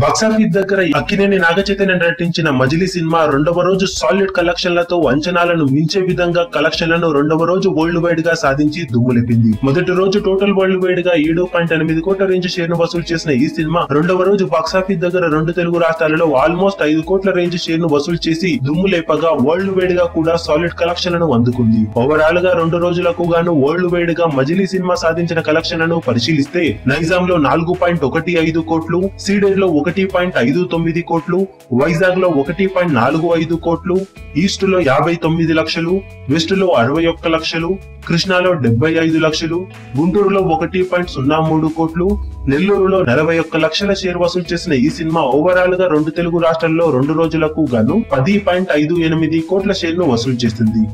Box office దగ్గర అక్కినేని నాగచైతన్య నటించిన మజిలీ cinema రెండవ రోజు సాలిడ్ కలెక్షన్లతో అంచనాలను మించే విధంగా కలెక్షన్లను రెండవ రోజు వరల్డ్ వైడ్గా సాధించి దుమ్ములేపింది మొదటి రోజు టోటల్ వరల్డ్ వైడ్గా ఏడు పాయింట్ ఎనిమిది కోట్ల రేంజ్ షేర్ను వసూలు చేసిన ఈ సినిమా రెండవ రోజు బాక్సాఫీస్ దగ్గర రెండు తెలుగు రాష్ట్రాలలో ఆల్మోస్ట్ ఐదు కోట్ల రేంజ్ షేర్ను వసూలు చేసి దుమ్ములేపగా వరల్డ్ వైడ్గా కూడా సాలిడ్ కలెక్షన్లను అందుకుంది. ఓవరాల్గా రెండు రోజులకు గాను వరల్డ్ వైడ్గా మజిలీ సినిమా సాధించిన కలెక్షన్లను పరిశీలిస్తే నైజాం లో నాలుగు పాయింట్ ఒకటి ఐదు కోట్లు సీడెడ్లో ఒకటి పాయింట్ ఐదు తొమ్మిది కోట్లు వైజాగ్లో ఒకటి పాయింట్ నాలుగు ఐదు కోట్లు ఈస్ట్లో యాభై తొమ్మిది లక్షలు వెస్ట్లో అరవై ఒక్క లక్షలు కృష్ణాలో డెబ్బై ఐదు లక్షలు గుంటూరులో ఒకటి పాయింట్ సున్నా మూడు కోట్లు నెల్లూరులో నలభై ఒక్క లక్షల షేర్ వసూలు చేసిన ఈ సినిమా ఓవరాల్గా రెండు తెలుగు రాష్ట్రాల్లో రెండు రోజులకు గాను పది పాయింట్ ఐదు ఎనిమిది కోట్ల షేర్ను వసూలు చేసింది.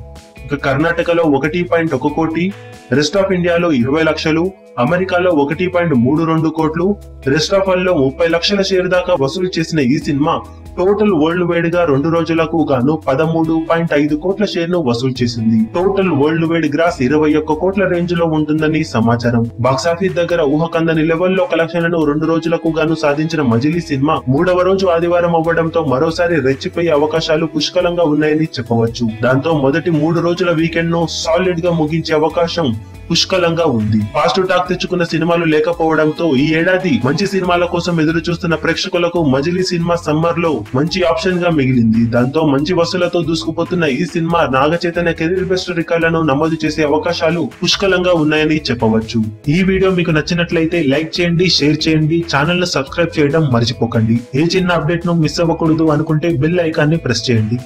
ఇక కర్ణాటకలో ఒకటి పాయింట్ ఒక కోటి రెస్ట్ ఆఫ్ ఇండియాలో ఇరవై లక్షలు అమెరికాలో ఒకటి పాయింట్ మూడు రెండు కోట్లు రెస్ట్ ఆఫ్ ముప్పై లక్షల షేర్ దాకా వసూలు చేసిన ఈ సినిమా టోటల్ వరల్డ్ వైడ్గా రెండు రోజులకు గాను పదమూడు పాయింట్ ఐదు కోట్ల షేర్ను వసూలు చేసింది. టోటల్ వరల్డ్ వైడ్ గ్రాస్ ఇరవై ఒక్క కోట్ల రేంజ్లో ఉంటుందని సమాచారం. బాక్సాఫీస్ దగ్గర ఊహకందని లెవెల్లో కలెక్షన్లను రెండు రోజులకు గాను సాధించిన మజిలీ సినిమా మూడవ రోజు ఆదివారం అవ్వడంతో మరోసారి రెచ్చిపోయే అవకాశాలు పుష్కలంగా ఉన్నాయని చెప్పవచ్చు. దాంతో మొదటి మూడు రోజుల వీకెండ్ను సాలిడ్గా ముగించే అవకాశం పుష్కలంగా ఉంది. పాజిటివ్ టాక్ తెచ్చుకున్న సినిమాలు లేకపోవడంతో ఈ ఏడాది మంచి సినిమాల కోసం ఎదురు చూస్తున్న ప్రేక్షకులకు మజిలీ సినిమా సమ్మర్లో మంచి ఆప్షన్గా మిగిలింది. దాంతో మంచి వసూలతో దూసుకుపోతున్న ఈ cinema Naga Chaitanya career best రికార్డులను నమోదు చేసే అవకాశాలు పుష్కలంగా ఉన్నాయని చెప్పవచ్చు. ఈ వీడియో మీకు నచ్చినట్లయితే లైక్ చేయండి షేర్ చేయండి ఛానల్ను సబ్స్క్రైబ్ చేయడం మర్చిపోకండి. ఏ చిన్న అప్డేట్ను మిస్ అవ్వకూడదు అనుకుంటే బెల్ ఐకాన్ని ప్రెస్ చేయండి.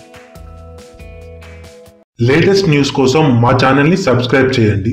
లేటెస్ట్ న్యూస్ కోసం మా ఛానల్ని సబ్స్క్రైబ్ చేయండి.